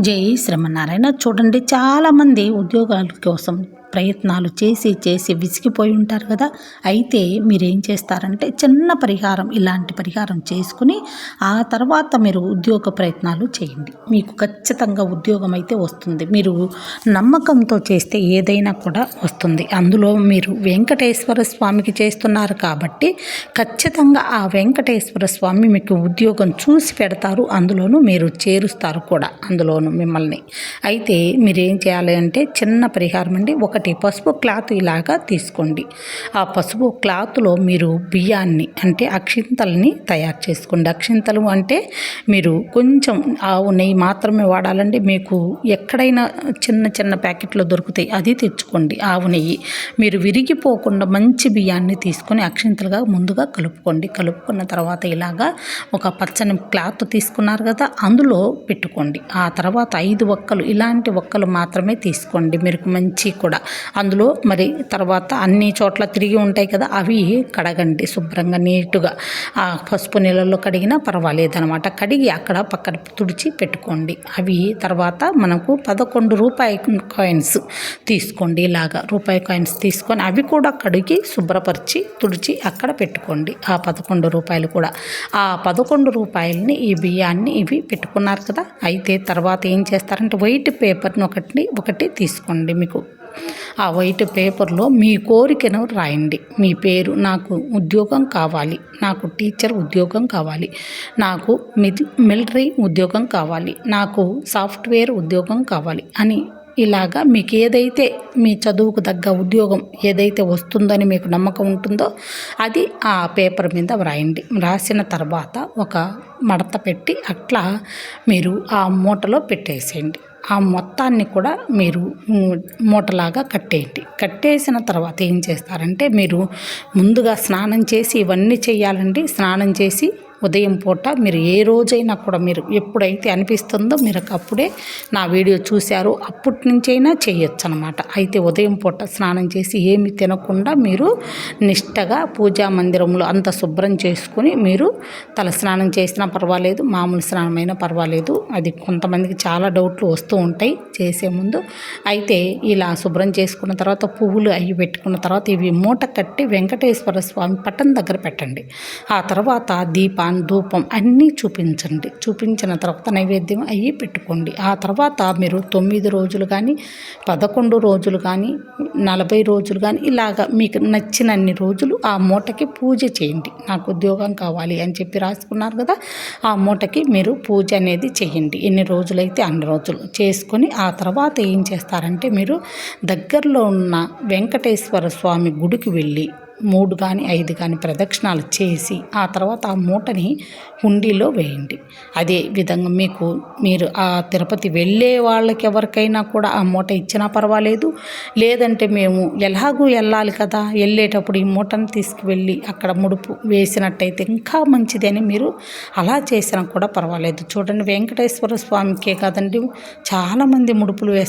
జై శ్రమనారాయణ చూడండి చాలామంది ఉద్యోగాల కోసం ప్రయత్నాలు చేసి చేసి విసిగిపోయి ఉంటారు కదా. అయితే మీరేం చేస్తారంటే చిన్న పరిహారం ఇలాంటి పరిహారం చేసుకుని ఆ తర్వాత మీరు ఉద్యోగ ప్రయత్నాలు చేయండి. మీకు ఖచ్చితంగా ఉద్యోగం అయితే వస్తుంది. మీరు నమ్మకంతో చేస్తే ఏదైనా కూడా వస్తుంది. అందులో మీరు వెంకటేశ్వర స్వామికి చేస్తున్నారు కాబట్టి ఖచ్చితంగా ఆ వెంకటేశ్వర స్వామి మీకు ఉద్యోగం చూసి పెడతారు. అందులోనూ మీరు చేరుస్తారు కూడా. అందులోనూ మిమ్మల్ని. అయితే మీరేం చేయాలి అంటే చిన్న పరిహారం అండి. ఒక ఒకటి పసుపు క్లాత్ ఇలాగా తీసుకోండి. ఆ పసుపు క్లాత్లో మీరు బియ్యాన్ని అంటే అక్షింతల్ని తయారు చేసుకోండి. అక్షింతలు అంటే మీరు కొంచెం ఆవు నెయ్యి మాత్రమే వాడాలండి మీకు ఎక్కడైనా చిన్న చిన్న ప్యాకెట్లో దొరుకుతాయి. అది తెచ్చుకోండి ఆవు నెయ్యి. మీరు విరిగిపోకుండా మంచి బియ్యాన్ని తీసుకొని అక్షింతలుగా ముందుగా కలుపుకోండి. కలుపుకున్న తర్వాత ఇలాగా ఒక పచ్చని క్లాత్ తీసుకున్నారు కదా అందులో పెట్టుకోండి. ఆ తర్వాత ఐదు ఒక్కలు ఇలాంటి ఒక్కలు మాత్రమే తీసుకోండి. మీరు మంచి కూడా అందులో మరి తర్వాత అన్ని చోట్ల తిరిగి ఉంటాయి కదా అవి కడగండి శుభ్రంగా నీట్గా. ఆ పసుపు నీళ్ళల్లో కడిగినా పర్వాలేదు అనమాట కడిగి అక్కడ పక్కన తుడిచి పెట్టుకోండి. అవి తర్వాత మనకు పదకొండు రూపాయి కాయిన్స్ తీసుకోండి ఇలాగా. రూపాయి కాయిన్స్ తీసుకొని అవి కూడా కడిగి శుభ్రపరిచి తుడిచి అక్కడ పెట్టుకోండి. ఆ పదకొండు రూపాయలు కూడా. ఆ పదకొండు రూపాయలని ఈ బియ్యాన్ని ఇవి పెట్టుకున్నారు కదా అయితే తర్వాత ఏం చేస్తారంటే వైట్ పేపర్ని ఒకటి ఒకటి తీసుకోండి మీకు. ఆ వైట్ పేపర్లో మీ కోరికను రాయండి. మీ పేరు నాకు ఉద్యోగం కావాలి. నాకు టీచర్ ఉద్యోగం కావాలి. నాకు మిలిటరీ ఉద్యోగం కావాలి. నాకు సాఫ్ట్వేర్ ఉద్యోగం కావాలి అని ఇలాగా మీకు ఏదైతే మీ చదువుకు తగ్గ ఉద్యోగం ఏదైతే వస్తుందని మీకు నమ్మకం ఉంటుందో అది ఆ పేపర్ మీద వ్రాయండి. రాసిన తర్వాత ఒక మడత పెట్టి అట్లా మీరు ఆ మూటలో పెట్టేసేయండి. ఆ మొత్తాన్ని కూడా మీరు మూటలాగా కట్టేయండి. కట్టేసిన తర్వాత ఏం చేస్తారంటే మీరు ముందుగా స్నానం చేసి ఇవన్నీ చేయాలండి. స్నానం చేసి ఉదయం పూట మీరు ఏ రోజైనా కూడా మీరు ఎప్పుడైతే అనిపిస్తుందో మీరు అప్పుడే నా వీడియో చూశారు అప్పటి నుంచైనా చేయొచ్చు అనమాట అయితే ఉదయం పూట స్నానం చేసి ఏమి తినకుండా మీరు నిష్టగా పూజా మందిరంలో అంత శుభ్రం చేసుకుని మీరు తల స్నానం చేసినా పర్వాలేదు మామూలు స్నానమైనా పర్వాలేదు. అది కొంతమందికి చాలా డౌట్లు వస్తూ ఉంటాయి చేసే ముందు. అయితే ఇలా శుభ్రం చేసుకున్న తర్వాత పువ్వులు అవి పెట్టుకున్న తర్వాత ఇవి మూట కట్టి వెంకటేశ్వర స్వామి పట్టం దగ్గర పెట్టండి. ఆ తర్వాత దీపా ధూపం అన్నీ చూపించండి. చూపించిన తర్వాత నైవేద్యం అయ్యి పెట్టుకోండి. ఆ తర్వాత మీరు తొమ్మిది రోజులు కానీ పదకొండు రోజులు కానీ నలభై రోజులు కానీ ఇలాగ మీకు నచ్చినన్ని రోజులు ఆ మూటకి పూజ చేయండి. నాకు ఉద్యోగం కావాలి అని చెప్పి రాసుకున్నారు కదా ఆ మూటకి మీరు పూజ అనేది చేయండి. ఎన్ని రోజులైతే అన్ని రోజులు చేసుకొని ఆ తర్వాత ఏం చేస్తారంటే మీరు దగ్గరలో ఉన్న వెంకటేశ్వర స్వామి గుడికి వెళ్ళి మూడు కానీ ఐదు కానీ ప్రదక్షిణాలు చేసి ఆ తర్వాత ఆ మూటని హుండీలో వేయండి. అదే విధంగా మీకు మీరు ఆ తిరుపతి వెళ్ళే వాళ్ళకి ఎవరికైనా కూడా ఆ మూట ఇచ్చినా పర్వాలేదు. లేదంటే మేము ఎలాగూ వెళ్ళాలి కదా వెళ్ళేటప్పుడు ఈ మూటను తీసుకువెళ్ళి అక్కడ ముడుపు వేసినట్టయితే ఇంకా మంచిదని మీరు అలా చేసినా కూడా పర్వాలేదు. చూడండి వెంకటేశ్వర స్వామికే కాదండి చాలామంది ముడుపులు వేస్తారు